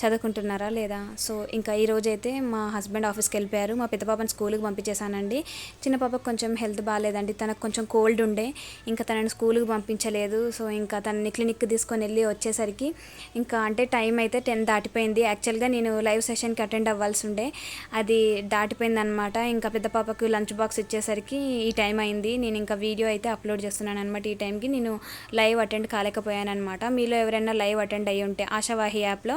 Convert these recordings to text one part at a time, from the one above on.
చదువుకుంటున్నారా లేదా? సో ఇంకా ఈరోజు అయితే మా హస్బెండ్ ఆఫీస్కి వెళ్ళిపోయారు. మా పెద్ద పాపని స్కూల్కి పంపించేశానండి. చిన్న పాపకు కొంచెం హెల్త్ బాగాలేదండి. తనకు కొంచెం కోల్డ్ ఉండే. ఇంకా తనని స్కూల్కి పంపించలేదు. సో ఇంకా తనని క్లినిక్కి తీసుకొని వెళ్ళి వచ్చేసరికి ఇంకా అంటే టైం అయితే టెన్ దాటిపోయింది. యాక్చువల్గా నేను లైవ్ సెషన్కి అటెండ్ అవ్వాల్సి ఉండే. అది దాటిపోయింది అనమాట ఇంకా పెద్ద పాపకు లంచ్ బాక్స్ ఇచ్చేసరికి ఈ టైం అయింది. నేను ఇంకా వీడియో అయితే అప్లోడ్ చేస్తున్నాను అనమాట ఈ టైంకి. నేను లైవ్ అటెండ్ కాలేకపోయాను అనమాట మీలో ఎవరైనా లైవ్ అటెండ్ అయ్యి ఉంటే ఆశావాహి యాప్లో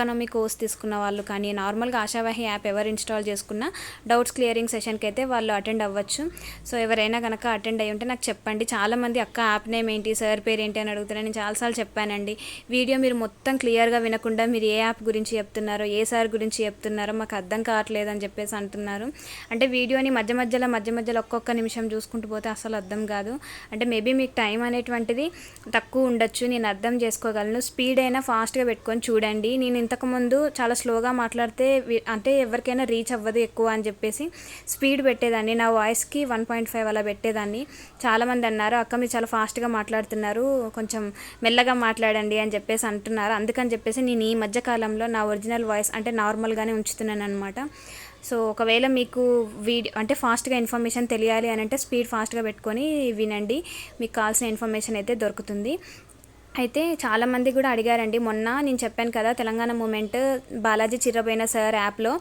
ఎకనామీ కోర్స్ తీసుకున్న వాళ్ళు కానీ నార్మల్గా ఆశావాహి యాప్ ఎవరు ఇన్స్టాల్ చేసుకున్నా డౌట్స్ క్లియరింగ్ సెషన్కి అయితే వాళ్ళు అటెండ్ అవ్వచ్చు. సో ఎవరైనా కనుక అటెండ్ అయ్యి ఉంటే నాకు చెప్పండి. చాలామంది అక్క యాప్ నేమ్ ఏంటి సార్ పేరు ఏంటి అని అడుగుతున్నారు నేను చాలాసార్లు చెప్పానండి. వీడియో మీరు మొత్తం క్లియర్గా వినకుండా మీరు ఏ యాప్ గురించి చెప్తున్నారో ఏ సార్ గురించి చెప్తున్నారో మాకు అర్థం కావట్లేదు అని చెప్పేసి అంటున్నారు. అంటే వీడియోని మధ్య మధ్యలో మధ్య మధ్యలో ఒక్కొక్క నిమిషం చూసుకుంటూ పోతే అసలు అర్థం కాదు. అంటే మేబీ మీకు టైం అనేటువంటిది తక్కువ ఉండొచ్చు. నేను అర్థం చేసుకోగలను. స్పీడ్ అయినా ఫాస్ట్గా పెట్టుకొని చూడండి. నేను ఇంతకుముందు చాలా స్లోగా మాట్లాడితే అంటే ఎవరికైనా రీచ్ అవ్వదు ఎక్కువ అని చెప్పేసి స్పీడ్ పెట్టేదాన్ని. నా వాయిస్కి వన్ పాయింట్ ఫైవ్ అలా పెట్టేదాన్ని. చాలామంది అన్నారు అక్క మీరు చాలా ఫాస్ట్గా మాట్లాడుతున్నారు కొంచెం మెల్లగా మాట్లాడండి అని చెప్పేసి అంటున్నారు. అందుకని చెప్పేసి నేను ఈ మధ్యకాలంలో నా ఒరిజినల్ వాయిస్ అంటే నార్మల్గానే ఉంచుతున్నాను అనమాట సో ఒకవేళ మీకు వీడియో అంటే ఫాస్ట్గా ఇన్ఫర్మేషన్ తెలియాలి అని అంటే స్పీడ్ ఫాస్ట్గా పెట్టుకొని వినండి. మీకు కావాల్సిన ఇన్ఫర్మేషన్ అయితే దొరుకుతుంది. అయితే చాలామంది కూడా అడిగారండి. మొన్న నేను చెప్పాను కదా తెలంగాణ మూమెంట్ బాలాజీ చిర్రబోయిన సార్ యాప్లో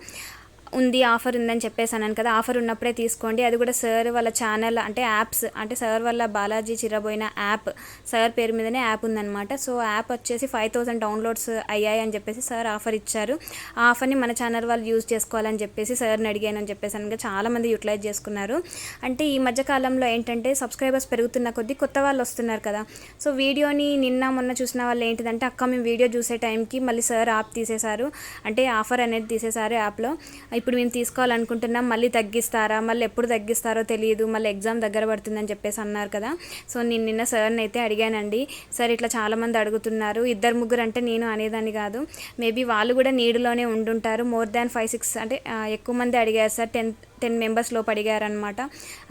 ఉంది ఆఫర్ ఉందని చెప్పేసి అన్నాను కదా ఆఫర్ ఉన్నప్పుడే తీసుకోండి. అది కూడా సార్ వాళ్ళ ఛానల్ అంటే యాప్స్ అంటే సార్ వాళ్ళ బాలాజీ చిరబోయిన యాప్ సార్ పేరు మీదనే యాప్ ఉందన్నమాట. సో యాప్ వచ్చేసి ఫైవ్ థౌసండ్ డౌన్లోడ్స్ అయ్యాయి అని చెప్పేసి సార్ ఆఫర్ ఇచ్చారు. ఆ ఆఫర్ని మన ఛానల్ వాళ్ళు యూజ్ చేసుకోవాలని చెప్పేసి సార్ని అడిగాను అని చెప్పేసి అనగా చాలామంది యూటిలైజ్ చేసుకున్నారు. అంటే ఈ మధ్య కాలంలో ఏంటంటే సబ్స్క్రైబర్స్ పెరుగుతున్న కొద్దీ కొత్త వాళ్ళు వస్తున్నారు కదా. సో వీడియోని నిన్న మొన్న చూసిన వాళ్ళు ఏంటిదంటే అక్క మేము వీడియో చూసే టైంకి మళ్ళీ సార్ యాప్ తీసేశారు. అంటే ఆఫర్ అనేది తీసేశారు యాప్లో. ఇప్పుడు మేము తీసుకోవాలనుకుంటున్నాం మళ్ళీ తగ్గిస్తారా మళ్ళీ ఎప్పుడు తగ్గిస్తారో తెలియదు మళ్ళీ ఎగ్జామ్ దగ్గర పడుతుందని చెప్పేసి అన్నారు కదా. సో నేను నిన్న సార్ని అయితే అడిగానండి సార్ ఇట్లా చాలామంది అడుగుతున్నారు ఇద్దరు ముగ్గురు అంటే నేను అనేదాన్ని కాదు. మేబీ వాళ్ళు కూడా నీడులోనే ఉండుంటారు మోర్ దాన్ ఫైవ్ సిక్స్ అంటే ఎక్కువ మంది అడిగారు సార్ టెన్ టెన్ మెంబర్స్ లోపు అడిగారనమాట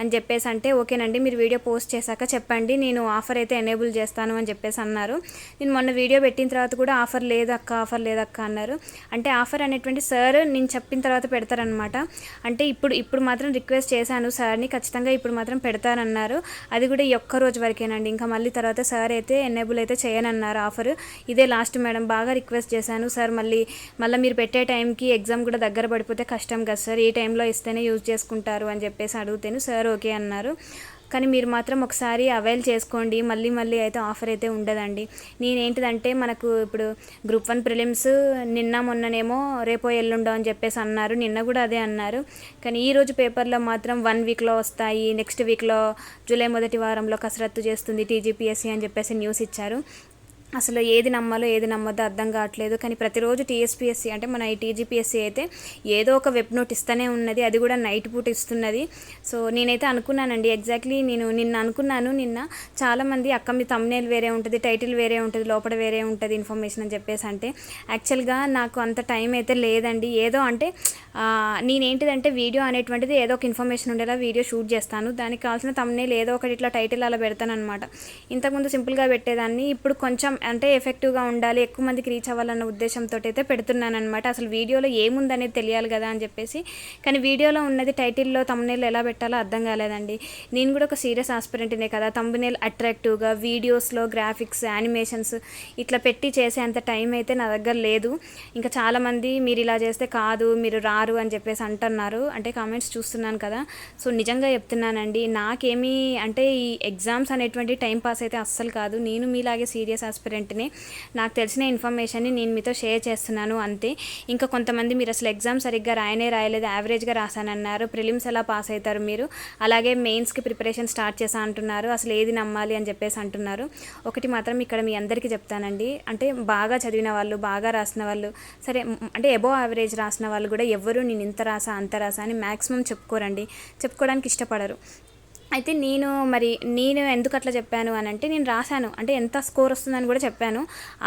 అని చెప్పేసి అంటే ఓకేనండి మీరు వీడియో పోస్ట్ చేశాక చెప్పండి నేను ఆఫర్ అయితే ఎనేబుల్ చేస్తాను అని చెప్పేసి అన్నారు. నేను మొన్న వీడియో పెట్టిన తర్వాత కూడా ఆఫర్ లేదు అక్క ఆఫర్ లేదు అక్క అన్నారు. అంటే ఆఫర్ అనేటువంటి సార్ నేను చెప్పిన తర్వాత పెడతారనమాట అంటే ఇప్పుడు ఇప్పుడు మాత్రం రిక్వెస్ట్ చేశాను సార్ని ఖచ్చితంగా ఇప్పుడు మాత్రం పెడతారన్నారు. అది కూడా ఈ ఒక్క రోజు వరకేనండి. ఇంకా మళ్ళీ తర్వాత సార్ అయితే ఎనేబుల్ అయితే చేయనన్నారు ఆఫర్. ఇదే లాస్ట్ మేడం బాగా రిక్వెస్ట్ చేశాను సార్. మళ్ళీ మళ్ళీ మీరు పెట్టే టైంకి ఎగ్జామ్ కూడా దగ్గర పడిపోతే కష్టం కదా సార్. ఈ టైంలో ఇస్తేనే యూజ్ చేసుకుంటారు అని చెప్పేసి అడుగుతాను సార్ ఓకే అన్నారు. కానీ మీరు మాత్రం ఒకసారి అవైల్ చేసుకోండి. మళ్ళీ మళ్ళీ అయితే ఆఫర్ అయితే ఉండదండి. నేనేంటిదంటే మనకు ఇప్పుడు గ్రూప్ వన్ ప్రిలిమ్స్ నిన్న మొన్ననేమో రేపో ఎల్లుండో అని చెప్పేసి అన్నారు. నిన్న కూడా అదే అన్నారు. కానీ ఈరోజు పేపర్లో మాత్రం వన్ వీక్లో వస్తాయి. నెక్స్ట్ వీక్లో జూలై మొదటి వారంలో కసరత్తు చేస్తుంది టీజీపీఎస్సీ అని చెప్పేసి న్యూస్ ఇచ్చారు. అసలు ఏది నమ్మాలో ఏది నమ్మదో అర్థం కావట్లేదు. కానీ ప్రతిరోజు టీఎస్పీఎస్సీ అంటే మన ఈ టీజీపీఎస్సీ అయితే ఏదో ఒక వెబ్ నోట్ ఇస్తూనే ఉన్నది. అది కూడా నైట్ పూట ఇస్తున్నది. సో నేనైతే అనుకున్నానండి. ఎగ్జాక్ట్లీ నేను నిన్న అనుకున్నాను. నిన్న చాలామంది అక్క మీ తమ్నేల్ వేరే ఉంటుంది టైటిల్ వేరే ఉంటుంది లోపల వేరే ఉంటుంది ఇన్ఫర్మేషన్ అని చెప్పేసి అంటే యాక్చువల్గా నాకు అంత టైం అయితే లేదండి. ఏదో అంటే నేనేంటిదంటే వీడియో అనేటువంటిది ఏదో ఒక ఇన్ఫర్మేషన్ ఉండేలా వీడియో షూట్ చేస్తాను. దానికి కావాల్సిన తమ్నేల్ ఏదో ఒకటి ఇట్లా టైటిల్ అలా పెడతాను అనమాట ఇంతకుముందు సింపుల్గా పెట్టేదాన్ని. ఇప్పుడు కొంచెం అంటే ఎఫెక్టివ్గా ఉండాలి ఎక్కువ మందికి రీచ్ అవ్వాలన్న ఉద్దేశంతో అయితే పెడుతున్నానమాట అసలు వీడియోలో ఏముందనేది తెలియాలి కదా అని చెప్పేసి. కానీ వీడియోలో ఉన్నది టైటిల్లో తమ్నేల్ ఎలా పెట్టాలో అర్థం కాలేదండి. నేను కూడా ఒక సీరియస్ ఆస్పిరెంట్నే కదా. తమ్నేల్ అట్రాక్టివ్గా వీడియోస్లో గ్రాఫిక్స్ యానిమేషన్స్ ఇట్లా పెట్టి చేసే అంత టైం అయితే నా దగ్గర లేదు. ఇంకా చాలామంది మీరు ఇలా చేస్తే కాదు మీరు రారు అని చెప్పేసి అంటున్నారు. అంటే కామెంట్స్ చూస్తున్నాను కదా. సో నిజంగా చెప్తున్నానండి నాకేమీ అంటే ఈ ఎగ్జామ్స్ అనేటువంటి టైం పాస్ అయితే అస్సలు కాదు. నేను మీలాగే సీరియస్ ఆస్పిరెంట్ని నాకు తెలిసిన ఇన్ఫర్మేషన్ని నేను మీతో షేర్ చేస్తున్నాను అంతే. ఇంకా కొంతమంది మీరు అసలు ఎగ్జామ్ సరిగ్గా రాయనే రాయలేదు యావరేజ్గా రాశానన్నారు ప్రిలిమ్స్ ఎలా పాస్ అవుతారు మీరు? అలాగే మెయిన్స్కి ప్రిపరేషన్ స్టార్ట్ చేసా అంటున్నారు అసలు ఏది నమ్మాలి అని చెప్పేసి అంటున్నారు. ఒకటి మాత్రం ఇక్కడ మీ అందరికీ చెప్తానండి. అంటే బాగా చదివిన వాళ్ళు బాగా రాసిన వాళ్ళు సరే అంటే ఎబో యావరేజ్ రాసిన వాళ్ళు కూడా ఎవ్వరూ నేను ఇంత రాసా అంత రాసా అని మ్యాక్సిమం చెప్పుకోరండి. చెప్పుకోవడానికి ఇష్టపడరు. అయితే నేను మరి నేను ఎందుకు అట్లా చెప్పాను అని అంటే నేను రాశాను. అంటే ఎంత స్కోర్ వస్తుందని కూడా చెప్పాను.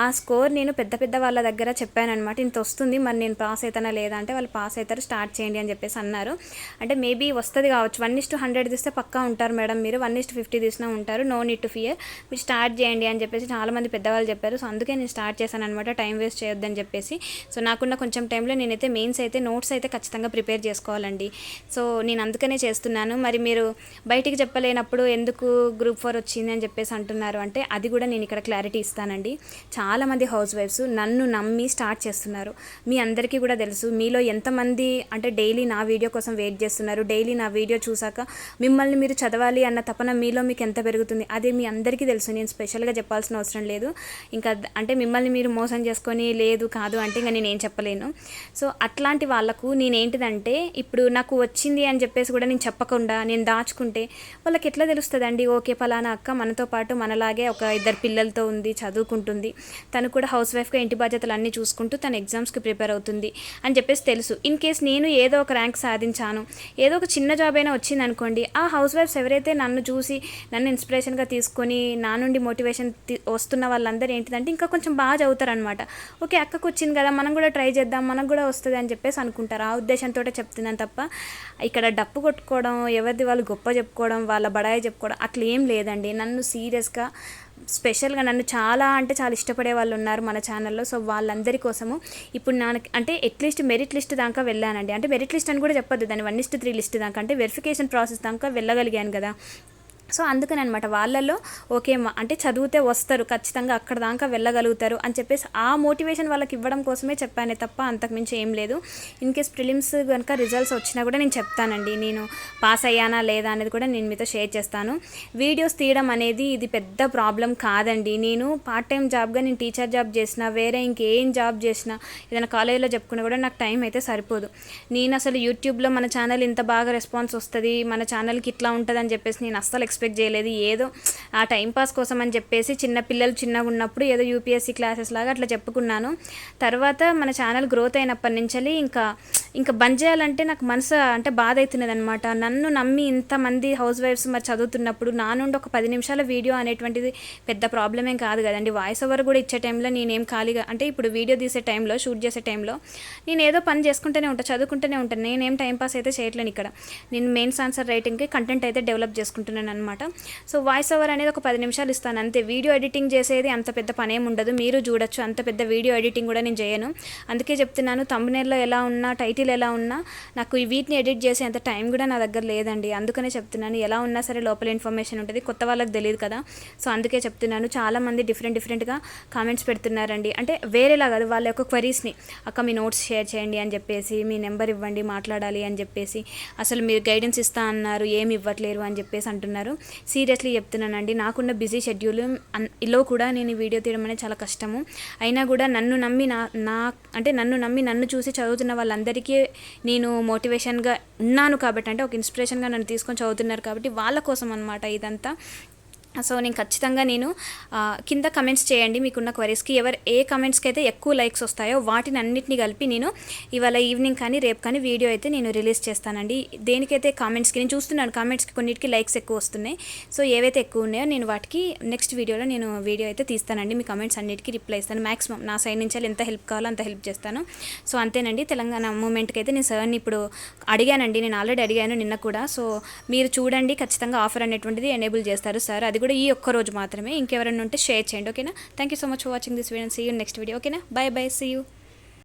ఆ స్కోర్ నేను పెద్ద పెద్ద వాళ్ళ దగ్గర చెప్పాను అనమాట ఇంత వస్తుంది మరి నేను పాస్ అవుతానా లేదా అంటే వాళ్ళు పాస్ అవుతారు స్టార్ట్ చేయండి అని చెప్పేసి అన్నారు. అంటే మేబీ వస్తుంది కావచ్చు. వన్ ఇస్ టు హండ్రెడ్ తీస్తే పక్కా ఉంటారు మేడం మీరు. వన్ ఇస్ టు ఫిఫ్టీ తీసినా ఉంటారు. No need to fear. మీరు స్టార్ట్ చేయండి అని చెప్పేసి చాలామంది పెద్దవాళ్ళు చెప్పారు. సో అందుకే నేను స్టార్ట్ చేశాను అనమాట టైం వేస్ట్ చేయొద్దని చెప్పేసి. సో నాకున్న కొంచెం టైంలో నేనైతే మెయిన్స్ అయితే నోట్స్ అయితే ఖచ్చితంగా ప్రిపేర్ చేసుకోవాలండి. సో నేను అందుకనే చేస్తున్నాను. మరి మీరు బయటికి చెప్పలేనప్పుడు ఎందుకు గ్రూప్ ఫోర్ వచ్చింది అని చెప్పేసి అంటున్నారు అంటే అది కూడా నేను ఇక్కడ క్లారిటీ ఇస్తానండి. చాలామంది హౌస్ వైఫ్స్ నన్ను నమ్మి స్టార్ట్ చేస్తున్నారు. మీ అందరికీ కూడా తెలుసు మీలో ఎంతమంది అంటే డైలీ నా వీడియో కోసం వెయిట్ చేస్తున్నారు డైలీ నా వీడియో చూసాక మిమ్మల్ని మీరు చదవాలి అన్న తపన మీలో మీకు ఎంత పెరుగుతుంది? అది మీ అందరికీ తెలుసు నేను స్పెషల్గా చెప్పాల్సిన అవసరం లేదు. ఇంకా అంటే మిమ్మల్ని మీరు మోసం చేసుకొని లేదు కాదు అంటే ఇంకా నేను ఏం చెప్పలేను. సో అట్లాంటి వాళ్ళకు నేనేంటిదంటే ఇప్పుడు నాకు వచ్చింది అని చెప్పేసి కూడా నేను చెప్పకుండా నేను దాచుకుంటే వాళ్ళకి ఎట్లా తెలుస్తుందండి? ఓకే ఫలానా అక్క మనతో పాటు మనలాగే ఒక ఇద్దరు పిల్లలతో ఉంది చదువుకుంటుంది. తను కూడా హౌస్ వైఫ్గా ఇంటి బాధ్యతలు అన్నీ చూసుకుంటూ తన ఎగ్జామ్స్కి ప్రిపేర్ అవుతుంది అని చెప్పేసి తెలుసు. ఇన్ కేస్ నేను ఏదో ఒక ర్యాంక్ సాధించాను ఏదో ఒక చిన్న జాబ్ అయినా వచ్చింది అనుకోండి ఆ హౌస్ వైఫ్స్ ఎవరైతే నన్ను చూసి నన్ను ఇన్స్పిరేషన్గా తీసుకొని నా నుండి మోటివేషన్ వస్తున్న వాళ్ళందరూ ఏంటిదంటే ఇంకా కొంచెం బాగా చదువుతారనమాట ఓకే అక్కకు వచ్చింది కదా మనం కూడా ట్రై చేద్దాం మనకు కూడా వస్తుంది అని చెప్పేసి అనుకుంటారు. ఆ ఉద్దేశంతో చెప్తున్నాను తప్ప ఇక్కడ డప్పు కొట్టుకోవడం ఎవరిది వాళ్ళు గొప్ప చెప్పుకోవడం వాళ్ళ బడాయి చెప్పుకోవడం అట్లా ఏం లేదండి. నన్ను సీరియస్గా స్పెషల్గా నన్ను చాలా అంటే చాలా ఇష్టపడే వాళ్ళు ఉన్నారు మన ఛానల్లో. సో వాళ్ళందరి కోసము ఇప్పుడు నా అంటే ఎట్లీస్ట్ మెరిట్ లిస్ట్ దాకా వెళ్ళానండి. అంటే మెరిట్ లిస్ట్ అని కూడా చెప్పొద్దు. దాన్ని వన్ ఇస్ట్ త్రీ లిస్ట్ దాకా. అంటే వెరిఫికేషన్ ప్రాసెస్ దాకా వెళ్ళగలిగాను కదా. సో అందుకని అనమాట వాళ్ళల్లో ఓకే మా- అంటే చదివితే వస్తారు ఖచ్చితంగా అక్కడ దాకా వెళ్ళగలుగుతారు అని చెప్పేసి ఆ మోటివేషన్ వాళ్ళకి ఇవ్వడం కోసమే చెప్పానే తప్ప అంతకుమించి ఏం లేదు. ఇన్ కేస్ ప్రిలిమ్స్ కనుక రిజల్ట్స్ వచ్చినా కూడా నేను చెప్తానండి. నేను పాస్ అయ్యానా లేదా అనేది కూడా నేను మీతో షేర్ చేస్తాను. వీడియోస్ తీయడం అనేది ఇది పెద్ద ప్రాబ్లం కాదండి. నేను పార్ట్ టైం జాబ్గా నేను టీచర్ జాబ్ చేసిన వేరే ఇంకేం జాబ్ చేసినా ఏదైనా కాలేజీలో చెప్పుకున్నా కూడా నాకు టైం అయితే సరిపోదు. నేను అసలు యూట్యూబ్లో మన ఛానల్ ఇంత బాగా రెస్పాన్స్ వస్తుంది మన ఛానల్కి ఇట్లా ఉంటుంది అని చెప్పేసి నేను అస్సలు ఎక్స్పెక్ట్ ఎక్స్పెక్ట్ చేయలేదు. ఏదో ఆ టైంపాస్ కోసం అని చెప్పేసి చిన్న పిల్లలు చిన్నగా ఉన్నప్పుడు ఏదో యూపీఎస్సీ క్లాసెస్ లాగా అట్లా చెప్పుకున్నాను. తర్వాత మన ఛానల్ గ్రోత్ అయినప్పటి నుంచి ఇంకా ఇంకా బంద్ చేయాలంటే నాకు మనసు అంటే బాధ అవుతున్నది అనమాట నన్ను నమ్మి ఇంతమంది హౌస్ వైఫ్స్ మరి చదువుతున్నప్పుడు నా నుండి ఒక పది నిమిషాల వీడియో అనేటువంటిది పెద్ద ప్రాబ్లం ఏం కాదు కదండి. వాయిస్ ఓవర్ కూడా ఇచ్చే టైంలో నేనేం ఖాళీగా అంటే ఇప్పుడు వీడియో తీసే టైంలో షూట్ చేసే టైంలో నేను ఏదో పని చేసుకుంటూనే ఉంటాను చదువుకుంటూనే ఉంటాను నేనేం టైంపాస్ అయితే చేయట్లేను ఇక్కడ. నేను మెయిన్స్ ఆన్సర్ రైటింగ్కి కంటెంట్ అయితే డెవలప్ చేసుకుంటున్నాను అనమాట సో వాయిస్ ఓవర్ అనేది ఒక పది నిమిషాలు ఇస్తాను. అంతే. వీడియో ఎడిటింగ్ చేసేది అంత పెద్ద పని ఏమి ఉండదు. మీరు చూడొచ్చు. అంత పెద్ద వీడియో ఎడిటింగ్ కూడా నేను చేయను. అందుకే చెప్తున్నాను తమ్మునేల్లో ఎలా ఉన్నా టైటిల్ ఎలా ఉన్నా నాకు ఈ వీటిని ఎడిట్ చేసే అంత టైం కూడా నా దగ్గర లేదండి. అందుకనే చెప్తున్నాను ఎలా ఉన్నా సరే లోపల ఇన్ఫర్మేషన్ ఉంటుంది. కొత్త వాళ్ళకి తెలియదు కదా. సో అందుకే చెప్తున్నాను చాలామంది డిఫరెంట్ డిఫరెంట్గా కామెంట్స్ పెడుతున్నారండి. అంటే వేరేలా కాదు వాళ్ళ యొక్క క్వరీస్ని అక్క మీ నోట్స్ షేర్ చేయండి అని చెప్పేసి మీ నెంబర్ ఇవ్వండి మాట్లాడాలి అని చెప్పేసి అసలు మీరు గైడెన్స్ ఇస్తా అన్నారు ఏమి ఇవ్వట్లేరు అని చెప్పేసి అంటున్నారు. సీరియస్లీ చెప్తున్నానండి నాకున్న బిజీ షెడ్యూల్లో కూడా నేను వీడియో తీయడం అనేది చాలా కష్టము. అయినా కూడా నన్ను నమ్మి నా నా అంటే నన్ను నమ్మి నన్ను చూసి చదువుతున్న వాళ్ళందరికీ నేను మోటివేషన్గా ఉన్నాను కాబట్టి అంటే ఒక ఇన్స్పిరేషన్గా నన్ను తీసుకొని చదువుతున్నారు కాబట్టి వాళ్ళ కోసం అనమాట ఇదంతా. సో నేను ఖచ్చితంగా నేను కింద కమెంట్స్ చేయండి మీకున్న క్వరీస్కి ఎవరు ఏ కమెంట్స్కి అయితే ఎక్కువ లైక్స్ వస్తాయో వాటిని అన్నింటినీ కలిపి నేను ఇవాళ ఈవినింగ్ కానీ రేపు కానీ వీడియో అయితే నేను రిలీజ్ చేస్తానండి. దేనికైతే కామెంట్స్కి నేను చూస్తున్నాను కామెంట్స్కి కొన్నిటికి లైక్స్ ఎక్కువ వస్తున్నాయి. సో ఏవైతే ఎక్కువ ఉన్నాయో నేను వాటికి నెక్స్ట్ వీడియోలో నేను వీడియో అయితే తీస్తానండి. మీ కమెంట్స్ అన్నిటికీ రిప్లై ఇస్తాను. మ్యాక్సిమం నా సైడ్ నుంచి ఎంత హెల్ప్ కావాలో అంత హెల్ప్ చేస్తాను. సో అంతేనండి. తెలంగాణ మూమెంట్కి అయితే నేను సార్ని ఇప్పుడు అడిగానండి. నేను ఆల్రెడీ అడిగాను నిన్న కూడా. సో మీరు చూడండి. ఖచ్చితంగా ఆఫర్ అనేటువంటిది ఎనేబుల్ చేస్తారు సార్ అది అది కూడా ఈ ఒక్క రోజు మాత్రమే ఇంకెవరైనా ఉంటే షేర్ చేయండి ఓకేనా? Thank you so much for watching this video see you next video ఓకేనా? Bye bye see you